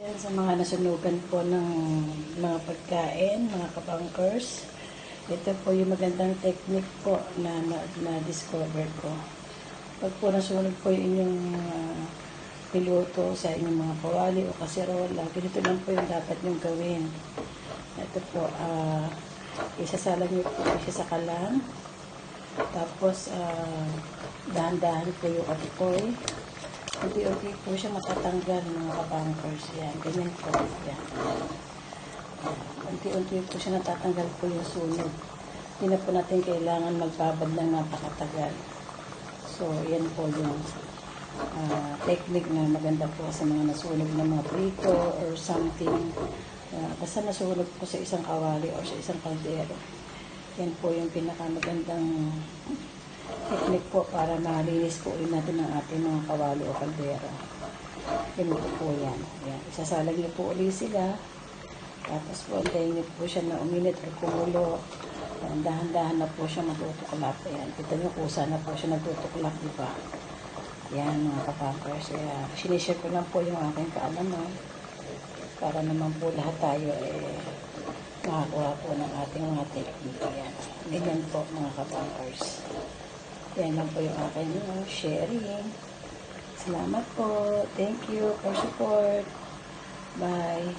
Yan sa mga nasunugan po ng mga pagkain, mga kabankers. Ito po yung magandang technique po na na-discover ko. Pag po nasunog po yung inyong ah, piluto sa inyong mga kawali o kaserola, ganito lang po yung dapat nyong gawin. Ito po, ah, isasala niyo po siya sa kalan. Tapos, ah, dahan-dahan po yung apoy. Unti-unti po siya matatanggal ng mga kabankers. Yan, ganyan po. Yan. Unti-unti po siya natatanggal po yung sunog. Hindi na po natin kailangan magbabad ng napakatagal. So, yan po yung ah, technique na maganda po sa mga nasunog ng mga prito or something. Ah, basta nasunog po sa isang kawali or sa isang kaldero. Yan po yung pinakamagandang technique po para malinis po ulit natin ang ating mga kawali o kaldero. Ganito po yan. yan. Isasalag niyo po ulit sila. Tapos po, antayin niyo po siya na uminit or kumulo. Dahan-dahan na po siya matutuklap. Yan. Kita niyo kusa na po siya natutuklap, di ba? Yan mga kapampers. Kaya sinishare ko lang po yung aking kaalaman para naman po lahat tayo eh makakuha po ng ating mga technique. Yan. Ganyan po mga kapampers. Yan lang po yung aking uh, sharing. Salamat po. Thank you for support. Bye.